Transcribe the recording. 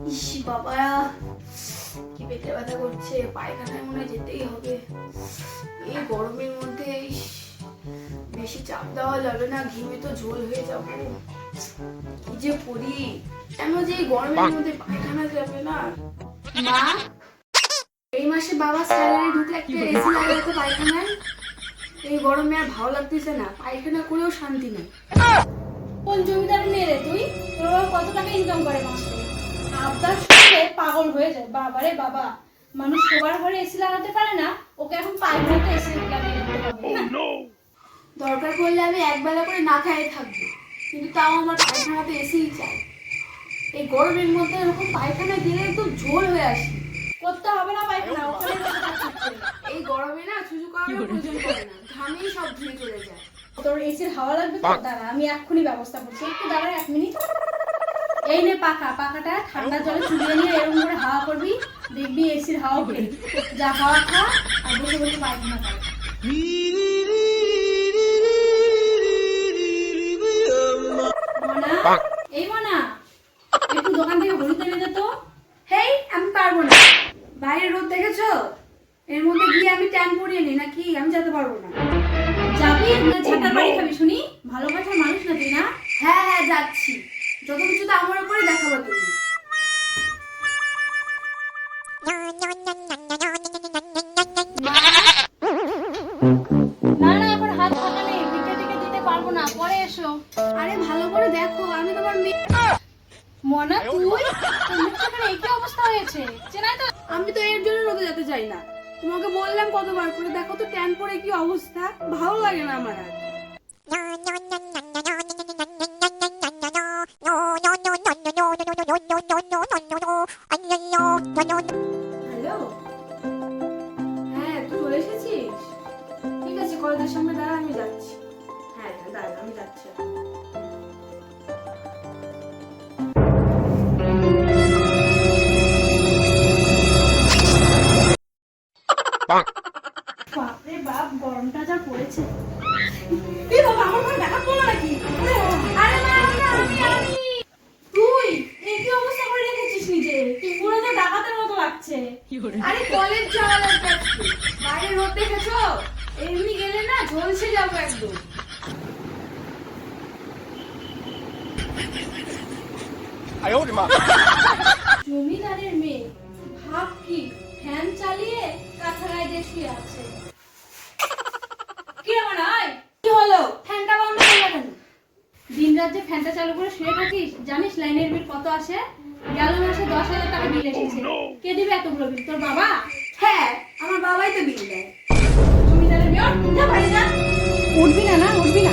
ইস বাবা কি পেটে ব্যথা করছে? পায়খানায় মনে যেতেই হবে। এই গরমের মধ্যে বেশি চাপ দেওয়া যাবে না ঘিমে তো ঝোল হয়ে যাব। কি যে করি? কেন যে এই গরমের মধ্যে পায়খানা যাবে না? মা? এই মাসে বাবা স্যালারি ঢুকলে একটা এসি লাগাতে পায়খানায়? এই গরমে আর ভালো লাগতেছে না পায়খানা করেও শান্তি নেই। কোন জমিদার মেয়ে রে তুই? তোর কত টাকা ইনকাম করে মাসে? আবদার শুনলে পাগল হয়ে যায়। বাবা রে বাবা মানুষ সবার ঘরে এসি লাগাতে পারে না ওকে এখন পায়খানাতে এসি লাগিয়ে দিতে হবে। দরকার পড়লে আমি একবেলা করে না খাই থাকব। কিন্তু তাও আমার পায়খানাতে এসেই চাই। এই গরমের মধ্যে এরকম পায়খানা দিলে একদম ঝোল হয়ে আসি। করতে হবে না পায়খানা ওখানে। এই গরমে না সুযোগ করার প্রয়োজন পড়ে না। ঘামেই সব ধুয়ে চলে যায়। তোর এসির হাওয়া লাগবে তো? দাঁড়া আমি এক্ষুনি ব্যবস্থা করছি। একটু দাঁড়া এক মিনিট। এই নে পাকা পাকাটা ঠান্ডা জলে চুবিয়ে নিয়ে এরকম করে হাওয়া করবি দেখবি এসির হাওয়া উঠে যা হাওয়া খা আর বসে বসে পায়খানা কর এই মনা একটু দোকান থেকে হলুদ এনে দে তো। হেই আমি পারব না। বাইরে রোদ দেখেছ? এর মধ্যে গিয়ে আমি ট্যান পরিয়ে নিই নাকি? আমি যেতে পারব না। যাবি? না ঝাঁটার বাড়ি খাবি শুনি? ভালোবাসার মানুষ না তুই না? হ্যাঁ হ্যাঁ যাচ্ছি। যত কিছু তো আমার উপরে দেখাবো তুমি। অবস্থা হয়েছে। চেনাই তো আমি তো এর জন্য রোদে যেতে চাই না। তোমাকে বললাম কতবার করে, দেখো তো ট্যান পরে কি অবস্থা। ভালো লাগে না আমার আর। হ্যালো? হ্যাঁ তুই চলে এসেছিস? ঠিক আছে কলেজের সামনে দাঁড়া আমি যাচ্ছি। হ্যাঁ দাঁড়া আমি যাচ্ছি। বাপরে বাপ গরমটা যা পড়েছে। বাবা আমার লাগছে। আরে কলেজ যাওয়া লাগবে বাইরে রোদ দেখেছ? এমনি গেলে না ঝলসে যাব একদম। জমিদারের মেয়ে ভাব কি? ফ্যান চালিয়ে কাঁথাগায় দিয়ে শুয়ে আছে। কি রে মনে হয়? কি হলো? ফ্যানটা বন্ধ করলে কেন? দিন রাত যে ফ্যানটা চালু করে শুয়ে থাকিস জানিস লাইনের বিল কত আসে? গেল দশ হাজার টাকা বিল এসেছে। কে দিবে এতগুলো বিল তোর বাবা? হ্যাঁ আমার বাবাই তো বিল দেয়। বাড়ি যা। উঠবি না না উঠবি না।